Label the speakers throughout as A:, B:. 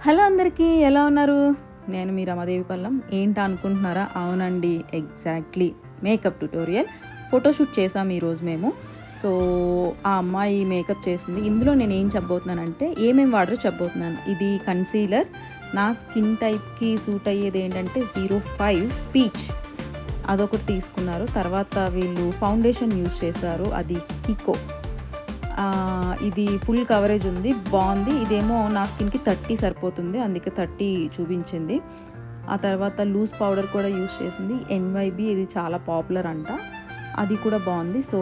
A: Hello అందరికీ ఎలా ఉన్నారు? నేను మీ రమాదేవి పల్లం. ఏంటి అనుకుంటున్నారా? అవునండి ఎగ్జాక్ట్లీ. మేకప్ ట్యుటోరియల్ ఫోటోషూట్ చేసాం ఈరోజు మేము. సో ఆ అమ్మాయి మేకప్ చేసింది. ఇందులో నేను ఏం చెప్పబోతున్నానంటే ఏమేమి వాడరో చెప్పబోతున్నాను. ఇది కన్సీలర్. నా స్కిన్ టైప్కి సూట్ అయ్యేది ఏంటంటే జీరో ఫైవ్ పీచ్. అదొకటి తీసుకున్నారు. తర్వాత వీళ్ళు ఫౌండేషన్ యూజ్ చేశారు. అది కికో. ఇది ఫుల్ కవరేజ్ ఉంది బాగుంది. ఇదేమో నా స్కిన్కి థర్టీ సరిపోతుంది అందుకే థర్టీ చూపించింది. ఆ తర్వాత లూజ్ పౌడర్ కూడా యూస్ చేసింది. ఎన్వైబి ఇది చాలా పాపులర్ అంట. అది కూడా బాగుంది. సో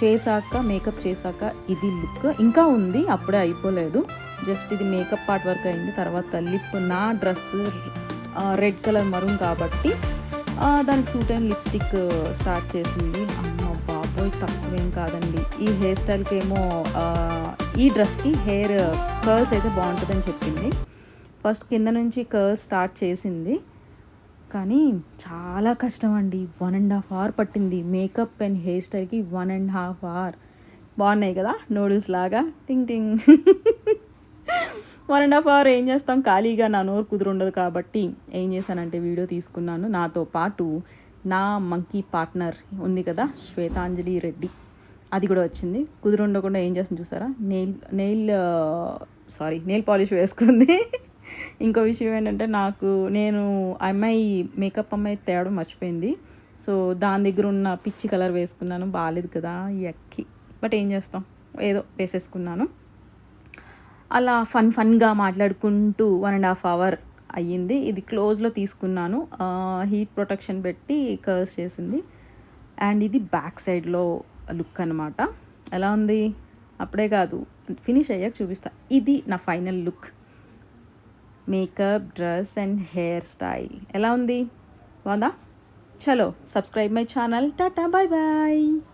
A: చేశాక మేకప్ చేశాక ఇది లుక్. ఇంకా ఉంది అప్పుడే అయిపోలేదు. జస్ట్ ఇది మేకప్ పార్ట్ వరకు అయింది. తర్వాత లిప్ నా డ్రెస్ రెడ్ కలర్ మరూన్ కాబట్టి దానికి సూట్ అయిన లిప్స్టిక్ స్టార్ట్ చేసింది. అమ్మ పోయి తక్కువేం కాదండి. ఈ హెయిర్ స్టైల్కి ఏమో ఈ డ్రెస్కి హెయిర్ కర్ల్స్ అయితే బాగుంటుందని చెప్పింది. ఫస్ట్ కింద నుంచి కర్ల్స్ స్టార్ట్ చేసింది. కానీ చాలా కష్టం అండి వన్ అండ్ హాఫ్ అవర్ పట్టింది మేకప్ అండ్ హెయిర్ స్టైల్కి వన్ అండ్ హాఫ్ అవర్ బాగున్నాయి కదా నూడిల్స్ లాగా. టింగ్ టింగ్ వన్ అండ్ హాఫ్ అవర్ ఏం చేస్తాం? ఖాళీగా నా నోరు కుదురుండదు కాబట్టి ఏం చేశానంటే వీడియో తీసుకున్నాను. నాతో పాటు నా మంకీ పార్ట్నర్ ఉంది కదా శ్వేతాంజలి రెడ్డి. అది కూడా వచ్చింది. కుదురుండకుండా ఏం చేస్తుంది చూసారా? Nail nail sorry nail polish వేసుకుంది. ఇంకో విషయం ఏంటంటే నాకు నేను అమ్మాయి మేకప్ అమ్మాయి తేవడం మర్చిపోయింది. సో దాని దగ్గర ఉన్న పిచ్చి కలర్ వేసుకున్నాను. బాగాలేదు కదా ఎక్కి బట్ ఏం చేస్తాం? ఏదో వేసేసుకున్నాను. అలా ఫన్ ఫన్గా మాట్లాడుకుంటూ వన్ అండ్ హాఫ్ అవర్ అయ్యింది. ఇది క్లోజ్లో తీసుకున్నాను. హీట్ ప్రొటెక్షన్ పెట్టి కర్స్ చేసింది. అండ్ ఇది బ్యాక్ సైడ్లో లుక్ అనమాట ఎలా ఉంది? అప్పుడే కాదు. ఫినిష్ అయ్యాక చూపిస్తా. ఇది నా final look. Makeup dress and hair style. ఎలా ఉంది? బాగుందా? చలో subscribe my channel. Tata bye bye.